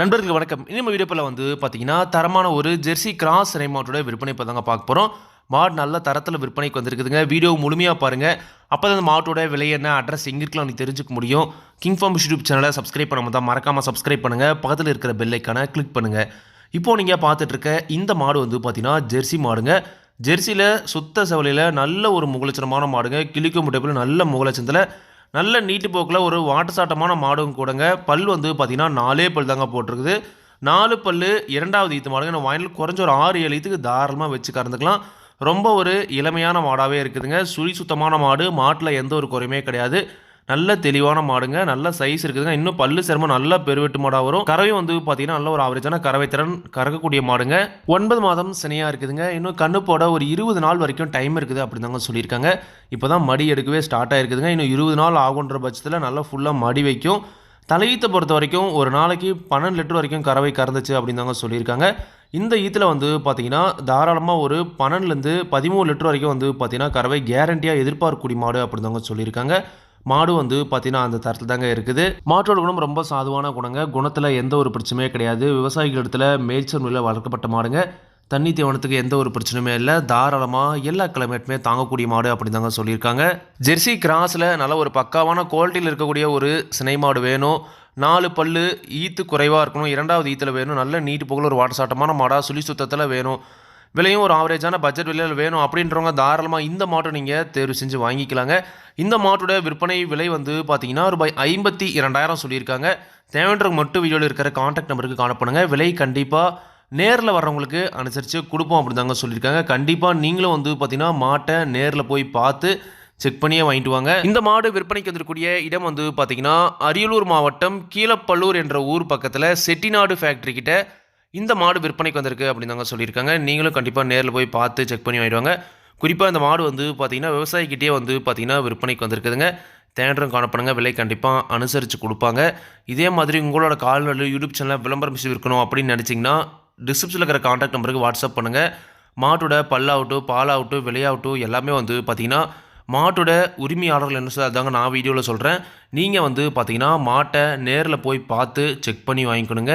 நண்பர்களுக்கு வணக்கம். இனிமே வீடியோவில் வந்து பார்த்தீங்கன்னா தரமான ஒரு ஜெர்சி கிராஸ் மாட்டோட விற்பனை இப்போ தாங்க பார்க்க போகிறோம் மாடு நல்ல தரத்தில் விற்பனைக்கு வந்திருக்குதுங்க. வீடியோ முழுமையாக பாருங்கள் அப்போ தான் அந்த மாட்டோட விலை என்ன அட்ரஸ் எங்கே இருக்கலாம் நீங்கள் தெரிஞ்சுக்க முடியும். கிங் ஃபார்ம் யூடியூப் சேனலை சப்ஸ்கிரைப் பண்ணாம தான் மறக்காமல் சப்ஸ்கிரைப் பண்ணுங்கள் பக்கத்தில் இருக்கிற பெல்லைக்கான கிளிக் பண்ணுங்கள் இப்போது நீங்கள் பார்த்துட்ருக்க இந்த மாடு வந்து பார்த்தீங்கன்னா ஜெர்சி மாடுங்க. ஜெர்சியில் சுத்த செவலையில் நல்ல ஒரு முகலட்சணமான மாடுங்க. கிளிக்கும் முட்டைப்பில் நல்ல முகலட்சணத்தில் நல்ல நீட்டு போக்கில் ஒரு வாட்டு சாட்டமான மாடும் கூடங்க. பல் வந்து பார்த்திங்கன்னா நாலே பல் தாங்க போட்டிருக்குது. நாலு பல் இரண்டாவது ஈத்து மாடுங்க. நம்ம வாயிலில் குறைஞ்ச ஒரு ஆறு ஏழு ஈத்துக்கு தாராளமாக வச்சு கறந்துக்கலாம். ரொம்ப ஒரு இளமையான மாடாகவே இருக்குதுங்க. சுழி சுத்தமான மாடு. மாட்டில் எந்த ஒரு குறையுமே கிடையாது. நல்ல தெளிவான மாடுங்க நல்ல சைஸ் இருக்குதுங்க. இன்னும் பல்லு சிரமம் நல்ல பெருவெட்டு மாடாக வரும். கறவை வந்து பார்த்தீங்கன்னா நல்ல ஒரு ஆவரேஜான கறவை திறன் கறக்கக்கூடிய மாடுங்க. ஒன்பது மாதம் சினையாக இருக்குதுங்க. இன்னும் கண்ணு போட ஒரு இருபது நாள் வரைக்கும் டைம் இருக்குது அப்படின்னு தாங்க சொல்லியிருக்காங்க. இப்போ தான் மடி எடுக்கவே ஸ்டார்ட் ஆகிருக்குதுங்க இன்னும் இருபது நாள் ஆகுன்ற பட்சத்தில் நல்லா ஃபுல்லாக மடி வைக்கும். தலையீத்தை பொறுத்த வரைக்கும் ஒரு நாளைக்கு பன்னெண்டு லிட்டர் வரைக்கும் கறவை கறந்துச்சு அப்படின்னு தாங்க சொல்லியிருக்காங்க. இந்த ஈத்தில் வந்து பார்த்தீங்கன்னா தாராளமாக ஒரு பன்னெண்டுலேருந்து பதிமூணு லிட்டர் வரைக்கும் வந்து பார்த்தீங்கன்னா கறவை கேரண்டியாக எதிர்பார்க்கக்கூடிய மாடு அப்படின்னு தாங்க சொல்லியிருக்காங்க. மாடு வந்து பார்த்தீங்கன்னா அந்த தரத்தில் தாங்க இருக்குது. மாட்டோட குணம் ரொம்ப சாதுவான குணங்க. குணத்தில் எந்த ஒரு பிரச்சனையும் கிடையாது. விவசாயிகள் இடத்துல மேய்ச்சல் முறையில் வளர்க்கப்பட்ட மாடுங்க. தண்ணி தீவனத்துக்கு எந்த ஒரு பிரச்சனையுமே இல்லை. தாராளமாக எல்லா கிளைமேட்டுமே தாங்கக்கூடிய மாடு அப்படின்னு தாங்க சொல்லியிருக்காங்க. ஜெர்சி கிராஸில் நல்ல ஒரு பக்காவான குவாலிட்டியில் இருக்கக்கூடிய ஒரு சினை மாடு வேணும். நாலு பல்லு ஈத்து குறைவாக இருக்கணும். இரண்டாவது ஈத்தில் வேணும். நல்ல நீட்டு போகல ஒரு வாட்டசாட்டமான மாடாக சுழி சுத்தத்தில் வேணும். விலையும் ஒரு ஆவரேஜான பட்ஜெட் விலையில் வேணும் அப்படின்றவங்க தாராளமாக இந்த மாட்டை நீங்கள் தேர்வு செஞ்சு வாங்கிக்கலாங்க. இந்த மாட்டோட விற்பனை விலை வந்து பார்த்தீங்கன்னா ரூபாய் ஐம்பத்தி இரண்டாயிரம் சொல்லியிருக்காங்க. தேவைன்றவங்க மட்டும் வீடியோவில் இருக்கிற காண்டாக்ட் நம்பருக்கு காணப்படுங்க விலை கண்டிப்பாக நேரில் வர்றவங்களுக்கு அனுசரித்து கொடுப்போம் அப்படி தாங்க சொல்லியிருக்காங்க. கண்டிப்பாக நீங்களும் வந்து பார்த்தீங்கன்னா மாட்டை நேரில் போய் பார்த்து செக் பண்ணியே வாங்கிட்டு வாங்க. இந்த மாடு விற்பனைக்கு வந்திருக்கக்கூடிய இடம் வந்து பார்த்தீங்கன்னா அரியலூர் மாவட்டம் கீழப்பல்லூர் என்ற ஊர் பக்கத்தில் செட்டிநாடு ஃபேக்ட்ரி கிட்ட இந்த மாடு விற்பனைக்கு வந்திருக்கு அப்படின்னு தாங்க சொல்லியிருக்காங்க. நீங்களும் கண்டிப்பாக நேரில் போய் பார்த்து செக் பண்ணி வாங்கிடுவாங்க. குறிப்பாக இந்த மாடு வந்து பார்த்தீங்கன்னா விவசாயிக்கிட்டே வந்து பார்த்தீங்கன்னா விற்பனைக்கு வந்திருக்குதுங்க. தேண்டரும் காணப்படுங்க. விலை கண்டிப்பாக அனுசரித்து கொடுப்பாங்க. இதே மாதிரி உங்களோட கால்நடை யூடியூப் சேனலில் விளம்பரம் மிஸ் இருக்கணும் அப்படின்னு நினச்சிங்கன்னா டிஸ்கிரிப்ஷனில் இருக்கிற காண்டாக்ட் நம்பருக்கு வாட்ஸ்அப் பண்ணுங்கள் மாட்டோட பல்லாகட்டும் பாலாகட்டும் விலையாகட்டும் எல்லாமே வந்து பார்த்திங்கன்னா மாட்டோட உரிமையாளர்கள் என்ன சொல்ல அதாங்க நான் வீடியோவில் சொல்கிறேன் நீங்கள் வந்து பார்த்தீங்கன்னா மாட்டை நேரில் போய் பார்த்து செக் பண்ணி வாங்கிக்கணுங்க.